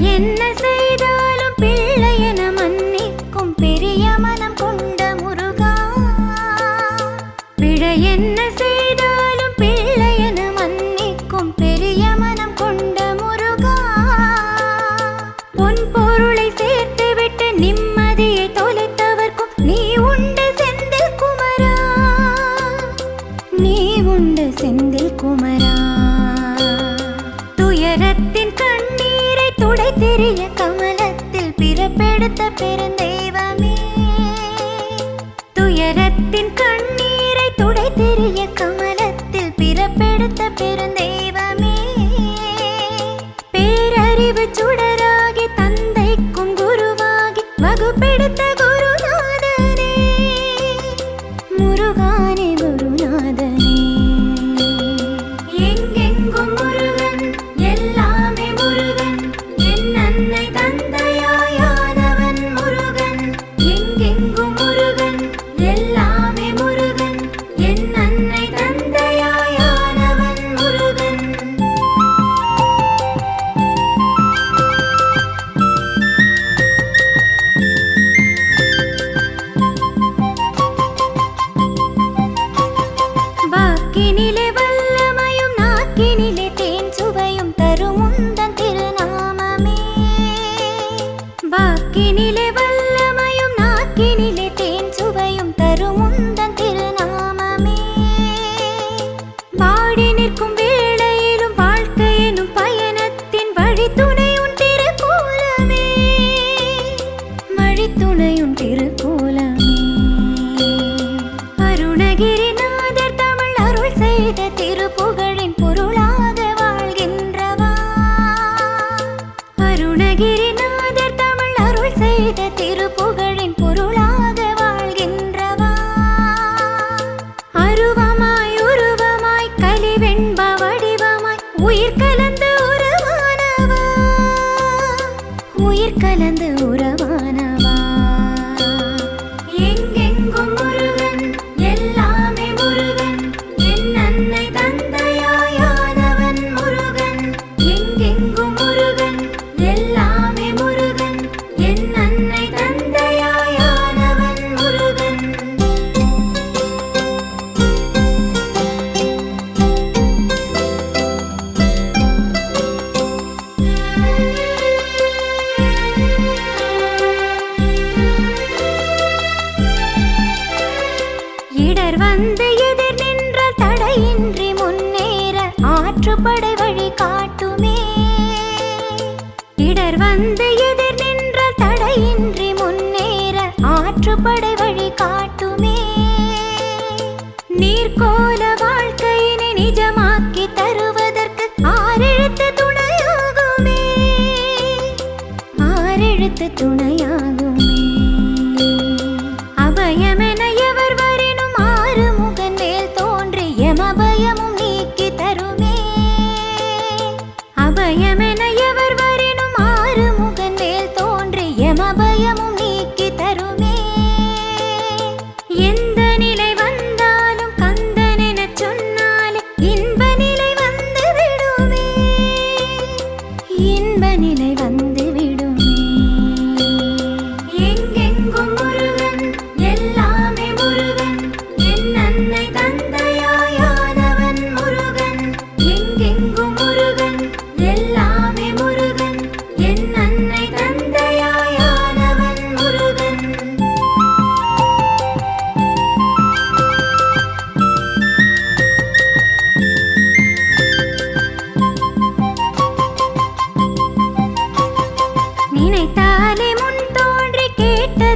என்ன செய்தாலும் பிள்ளை என மன்னிக்கும் பெரிய மனம் கொண்ட முருகா. பிழை என்ன செய்தாலும் பிள்ளை என மன்னிக்கும் பெரிய மனம் கொண்ட முருகா. பொன் பொருளை சேர்த்து விட்டு நிம்ம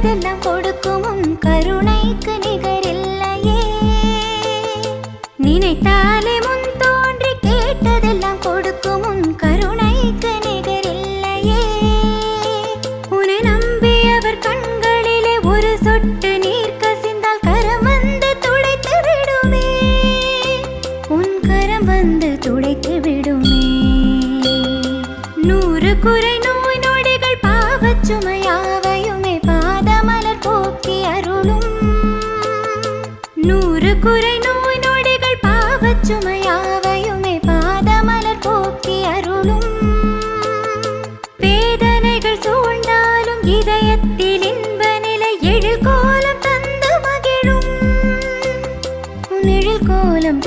கேட்டதெல்லாம்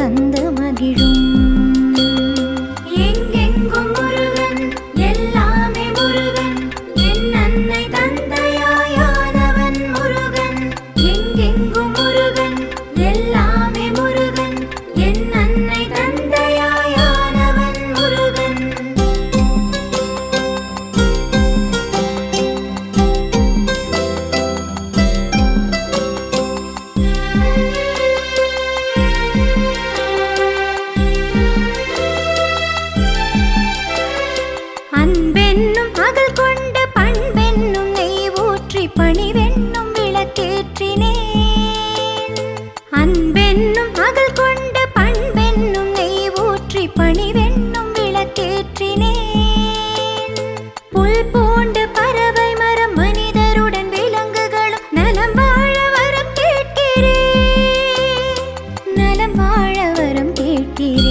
தந்து இருக்கிறேன்